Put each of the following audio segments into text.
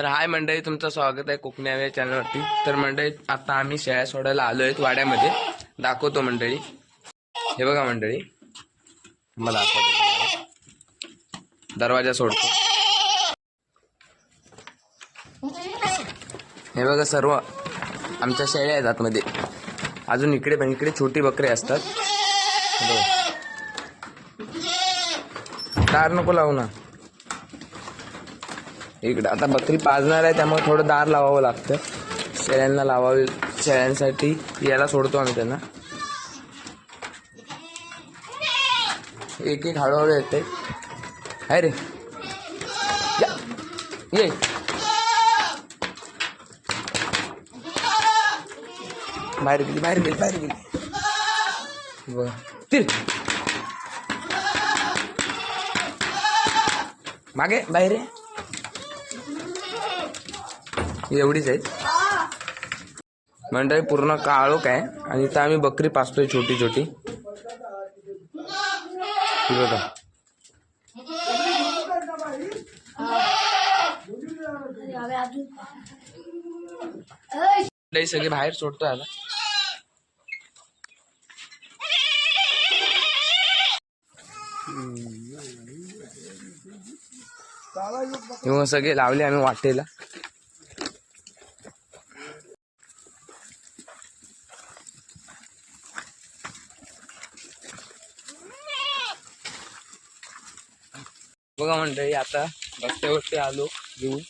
तर हाय मंडळी तुमचं स्वागत आहे कोकणी या चॅनलवरती. तर मंडळी आता आम्ही शेळ्या सोडायला आलो आहेत वाड्यामध्ये. दाखवतो मंडळी. हे बघा मंडळी. मला दाखवतो. दरवाजा सोडतो. हे बघा सर्व आमच्या शेळ्या आहेत आतमध्ये. अजून इकडे पण इकडे छोटी बकरे असतात. हे नको लावू ना. इकडं. आता बकरी पाजणार आहे त्यामुळे थोडं दार लावावं लागतं. शेळ्यांना लावावी शेळ्यांसाठी याला सोडतो आम्ही त्यांना. एक एक हळूहळू येते. आहे रे. या. ये. बाहेर गेली बाहेर गेली बाहेर गेली. बघा तिर. मागे बाहेर एवढीच आहेत. मंडळी पूर्ण काळोख आहे. आणि इथं आम्ही बकरी पाचतोय छोटी छोटी. ही बघा. मंडळी सगळे बाहेर सोडतोय आता. किंवा सगळे लावले आम्ही वाटेला. बघा मंडळी आता रस्त्यावरती आलो घेऊन.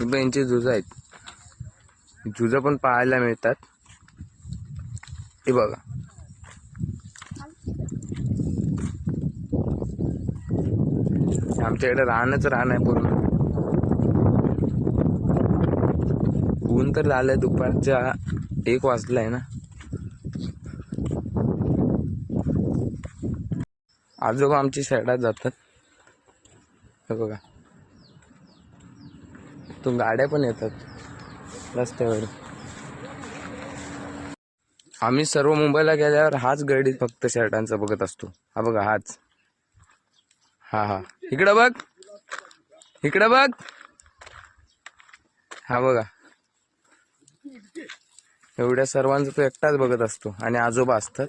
यांचे यांची आहेत. जुजं पण पाहायला मिळतात. हे बघा. आमच्याकडे राहणंच राहणं आहे पूर्ण. ऊन तर झालंय दुपारच्या एक वाजलाय ना. आजोबा आमची साईडात जातात. हे बघा. तो गाड्या पण येतात. रस्त्यावर आम्ही सर्व मुंबईला गेल्यावर हाच गडी फक्त शर्टांचा बघत असतो. हा बघा हाच. हा हा. इकडं बघ. इकडं बघ. हा बघा. एवढ्या सर्वांचा तो एकटाच बघत असतो आणि आजोबा असतात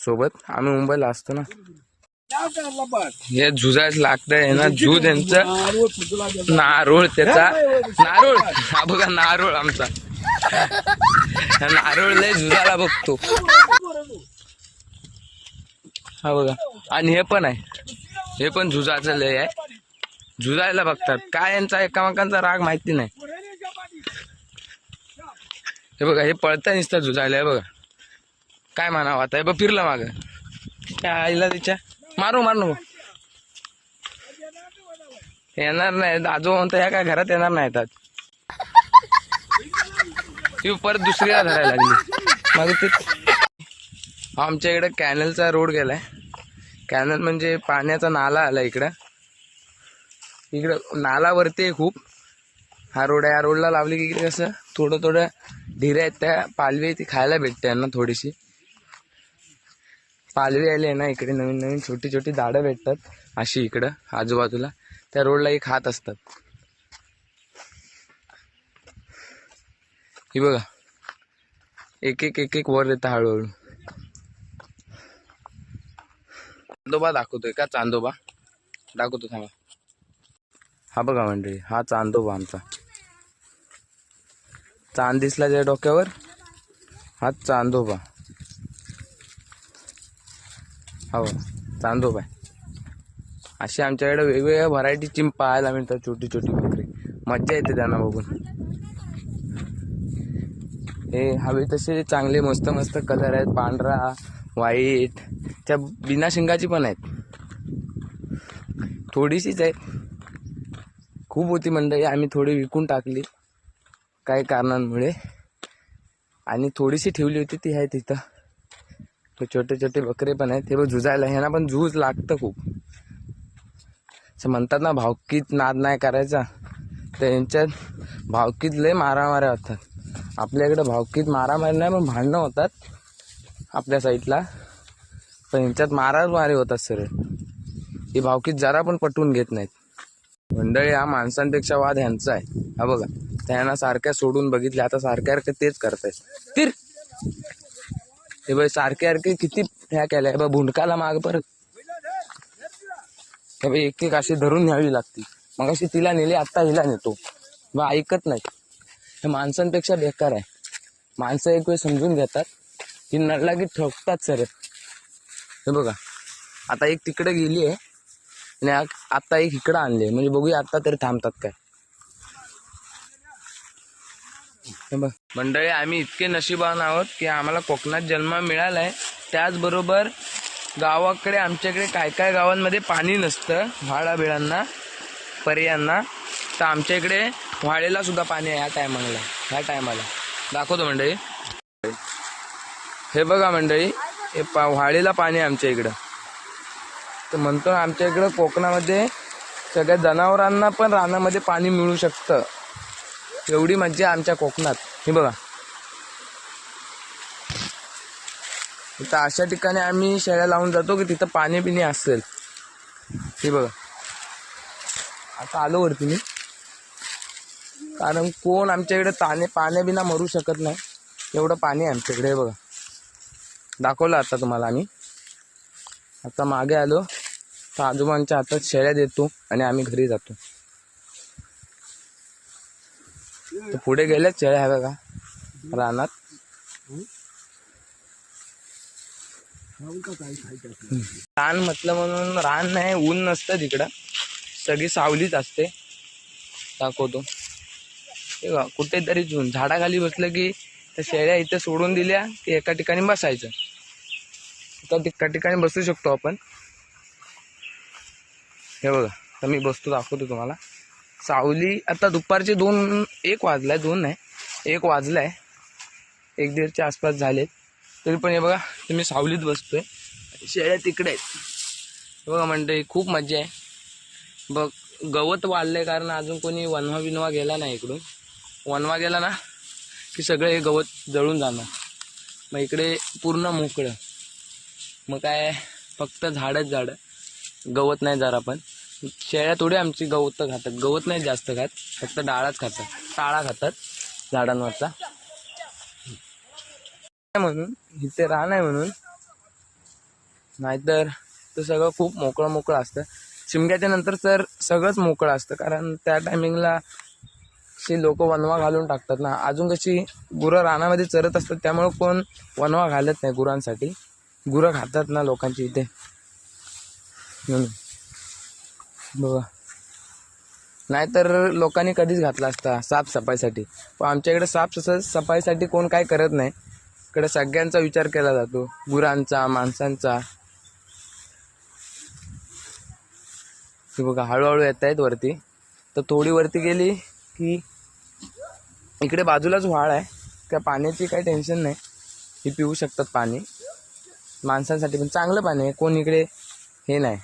सोबत. आम्ही मुंबईला असतो ना. हे झुजायच लागतंय ना झूज यांचं नारोळ त्याचा. नारोळ? हा बघा नारोळ आमचा. हा नारोळ लय झुजाला बघतो. हा बघा. आणि हे पण आहे. हे पण झुजाचं लय आहे. झुजायला बघतात. काय यांचा एकामेकांचा राग माहिती नाही. हे बघा हे पळता नुसतं झुजायला आहे बघा. काय म्हणावं आता? हे बघ फिरला माग. त्या आईला तिच्या मारू मारू नको. येणार नाही आजो म्हणतो ह्या काय घरात येणार नाही येतात ती परत दुसरीला धरायला लागली. मग ते आमच्या इकडं कॅनलचा रोड गेलाय. कॅनल म्हणजे पाण्याचा नाला आला इकडं. इकडं नालावरती आहे खूप. हा रोड आहे. या रोडला लावली की इकडे कसं? थोडं थोडं धीरे आहेत त्या. पालवी ती खायला भेटते यांना थोडीशी. पालवी आली आहे ना इकडे नवीन नवीन छोटी छोटी झाडं भेटतात अशी इकडं आजूबाजूला. त्या रोडला एक खात असतात. ही बघा. एक एक एक एक वर येतं हळूहळू. चांदोबा दाखवतोय का चांदोबा? दाखवतो थांबा. हा बघा मंडळी हा चांदोबा आमचा. चांद दिसला त्या डोक्यावर. हा चांदोबा हो चांदोबा अशी आमच्याकडे वेगवेगळ्या व्हरायटीची पाहायला मिळतात छोटी छोटी बकरी. मज्जा येते त्यांना बघून. हे हवे तसे चांगले मस्त मस्त कलर आहेत. पांढरा व्हाईट त्या बिना शिंगाची पण आहेत. थोडीशीच आहे. खूप होती मंडळी आम्ही थोडी विकून टाकली. काही कारणांमुळे. आणि थोडीशी ठेवली होती ती आहे तिथं. छोटे छोटे बकरे पण आहेत. ते बघ झुजायला ह्यांना पण झूज लागतं खूप. असं म्हणतात ना भावकीत नाद नाही करायचा. तर यांच्यात भावकीत लय मारामाऱ्या होतात. आपल्याकडे भावकीत मारामारी नाही पण भांडणं होतात आपल्या साईडला. पण यांच्यात मारामारी होतात सर ही भावकीत जरा पण पटवून घेत नाहीत. मंडळी हा माणसांपेक्षा वाद ह्यांचा आहे. हा बघा. त्यांना सारख्या सोडून बघितल्या. आता सारख्या सारखे तेच करतायत. तिर हे बाई सारखे सारखे किती ह्या केल्या. हे भुंडकाला माग परत. हे बघ एक एक अशी धरून न्यावी लागती. मग अशी तिला नेली आत्ता हिला नेतो. मग ऐकत नाही. हे माणसांपेक्षा बेकार आहे. माणसं एक वेळ समजून घेतात. ही नडला की ठोकतात सर. हे बघा. आता एक तिकडे गेली आहे आणि आत्ता एक इकडं आणले म्हणजे बघूया आत्ता तरी थांबतात काय हे बघ मंडळी आम्ही इतके नशिबान आहोत की आम्हाला कोकणात जन्म मिळालाय. त्याचबरोबर गावाकडे आमच्याकडे काय काय गावांमध्ये पाणी नसतं व्हाळाबिळांना पर्यांना. तर आमच्या इकडे व्हाळेला सुद्धा पाणी आहे या टायमाला ह्या टायमाला. दाखवतो मंडळी. हे बघा मंडळी हे पा व्हाळेला पाणी आहे आमच्या इकडं. तर म्हणतो आमच्या इकडं कोकणामध्ये सगळ्या जनावरांना पण रानामध्ये पाणी मिळू शकतं. एवढी मज्जा आहे आमच्या कोकणात. हे बघा. इथं अशा ठिकाणी आम्ही शेळ्या लावून जातो की तिथं पाणी बिणी असेल. हे बघा. आता आलो वरती मी. कारण कोण आमच्या इकडे पाणी पाण्याबिना मरू शकत नाही. एवढं पाणी आहे आमच्याकडे बघा. दाखवलं आता तुम्हाला आम्ही. आता मागे आलो. तर आजोबांच्या हातात शेळ्या देतो आणि आम्ही घरी जातो. पुढे गेल्यात शेळ्या हव्या का रानात. रान म्हटलं म्हणून रान नाही ऊन नसतं तिकडं. सगळी सावलीच असते. दाखवतो. हे बघा, कुठेतरी जून झाडाखाली बसलं की त्या शेळ्या इथे सोडून दिल्या की एका ठिकाणी बसायचं. एका एका ठिकाणी बसू शकतो आपण. हे बघा तर मी बसतो दाखवतो तुम्हाला. सावली आता दुपारचे दोन एक वाजला आहे दोन नाही एक वाजला आहे एक दीडच्या आसपास झालेत. तरी पण हे बघा तुम्ही सावलीत बसतोय. शेळ्या तिकडे आहेत. बघा म्हणते खूप मजा आहे. बघ गवत वाढलंय कारण अजून कोणी वनवा बिनवा गेला नाही इकडून. वनवा गेला ना की सगळं हे गवत जळून जाणार. मग इकडे पूर्ण मोकळं. मग काय फक्त झाडच झाडं. गवत नाही जरा पण. शेळ्या थोडी आमची गवत खातात. गवत नाही जास्त खात फक्त डाळाच खातात. टाळा खातात झाडांवरचा. म्हणून इथे रान आहे म्हणून. नाहीतर ते सगळं खूप मोकळं मोकळं असतं. शिमग्याच्या नंतर तर सगळंच मोकळं असतं कारण त्या टायमिंगला अशी लोक वनवा घालून टाकतात ना. अजून कशी गुरं रानामध्ये चरत असतात त्यामुळं कोण वनवा घालत नाही गुरांसाठी. गुरं खातात ना लोकांची इथे. म्हणून. बघा. नाहीतर लोकांनी कधीच घातला असता साफसफाईसाठी पण आमच्याकडे साफ सफाईसाठी कोण काय करत नाही. इकडे सगळ्यांचा विचार केला जातो. गुरांचा माणसांचा. हे बघा हळूहळू येत आहेत वरती. तर थोडी वरती गेली की इकडे बाजूलाच व्हाळ आहे. त्या पाण्याची काही टेन्शन नाही. ही पिऊ शकतात पाणी. माणसांसाठी पण चांगलं पाणी आहे. कोण इकडे हे नाही.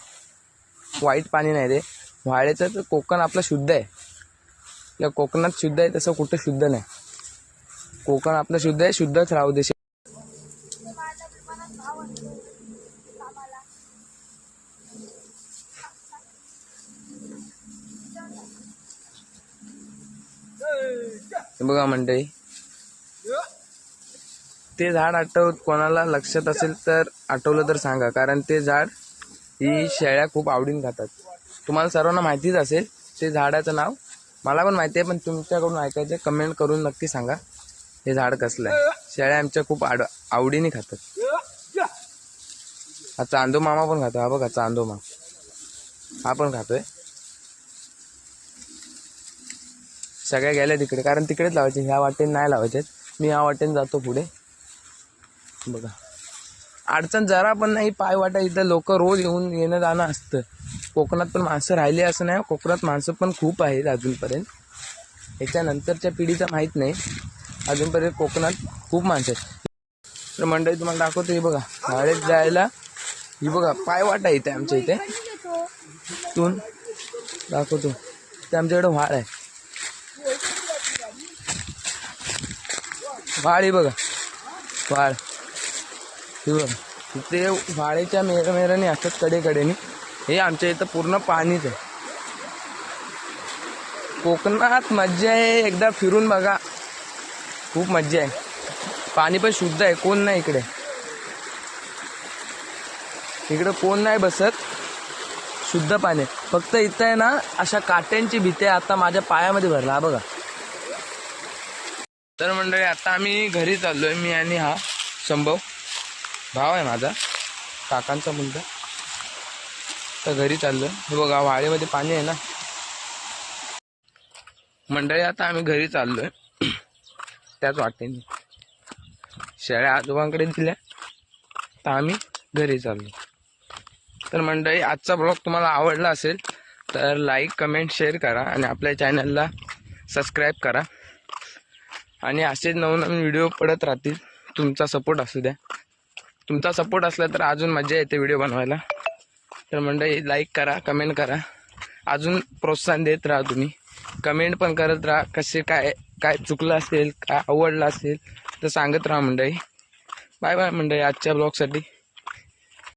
वाईट पाणी नाही रे. व्हाळेचं तर कोकण आपलं शुद्ध आहे. या कोकणात शुद्ध आहे तसं कुठं शुद्ध नाही. कोकण आपलं शुद्ध आहे शुद्धच राहू दे. बघा म्हणते ते झाड आठवत कोणाला लक्षात असेल तर आठवलं तर सांगा. कारण ते झाड ती शेळ्या खूप आवडीन खातात. तुम्हाला सर्वांना माहितीच असेल ते झाडाचं नाव. मला पण माहिती आहे पण तुमच्याकडून ऐकायचं कमेंट करून नक्की सांगा. हे झाड कसलं आहे? शेळ्या आमच्या खूप आड आवडीने खातात. हा चांदो मामा पण खातो. हा बघा चांदो मामा. हा पण खातोय. सगळ्या गेल्या तिकडे कारण तिकडेच लावायचे. ह्या वाटेने नाही लावायचे मी ह्या वाटेने जातो पुढे. बघा. अडचण जरा पण नाही पाय वाटा इथं लोक रोज येऊन येणं जाणं असतं. कोकणात पण माणसं राहिली असं नाही कोकणात माणसं पण खूप आहेत अजूनपर्यंत. याच्यानंतरच्या पिढीचं माहीत नाही. अजूनपर्यंत कोकणात खूप माणसं आहेत. तर मंडळी तुम्हाला दाखवतो हे बघा शाळेत जायला ही बघा पाय वाटा इथे आमच्या इथे. तून दाखवतो ते आमच्याकडे व्हाळ आहे. व्हाळ ही बघा व्हाळ बघा. इथे वाळेच्या मेरमेराने असतात कडेकडेने. हे आमच्या इथं पूर्ण पाणीच आहे. कोकणात मज्जा आहे. एकदा फिरून बघा. खूप मज्जा आहे. पाणी पण शुद्ध आहे. कोण नाही इकडे? इकडे कोण नाही बसत. शुद्ध पाणी आहे. फक्त इथं आहे ना अशा काट्यांची भीती आहे. आता माझ्या पायामध्ये भरला. बघा. तर मंडळी आता आम्ही घरी चाललोय मी आणि हा संभव. भाव आहे माझा. काकांचा मुलगा. तर घरी चाललो हे बघा वाळेमध्ये पाणी आहे ना. मंडळी आता आम्ही घरी चाललोय. त्याच वाटेने. शेळ्या आजोबांकडे दिल्या. तर आम्ही घरी चाललो तर मंडळी आजचा ब्लॉग तुम्हाला आवडला असेल तर लाईक कमेंट शेअर करा आणि आपल्या चॅनलला सबस्क्राईब करा. आणि असेच नवनवीन व्हिडिओ पडत राहतील तुमचा सपोर्ट असू द्या. तुमचा सपोर्ट असला तर अजून मजा येते व्हिडिओ बनवायला. तर मंडळी लाईक करा कमेंट करा. अजून प्रोत्साहन देत राहा तुम्ही. कमेंट पण करत राहा कसे काय काय चुकलं असेल काय आवडलं असेल तर सांगत राहा मंडळी. बाय बाय मंडळी आजच्या ब्लॉगसाठी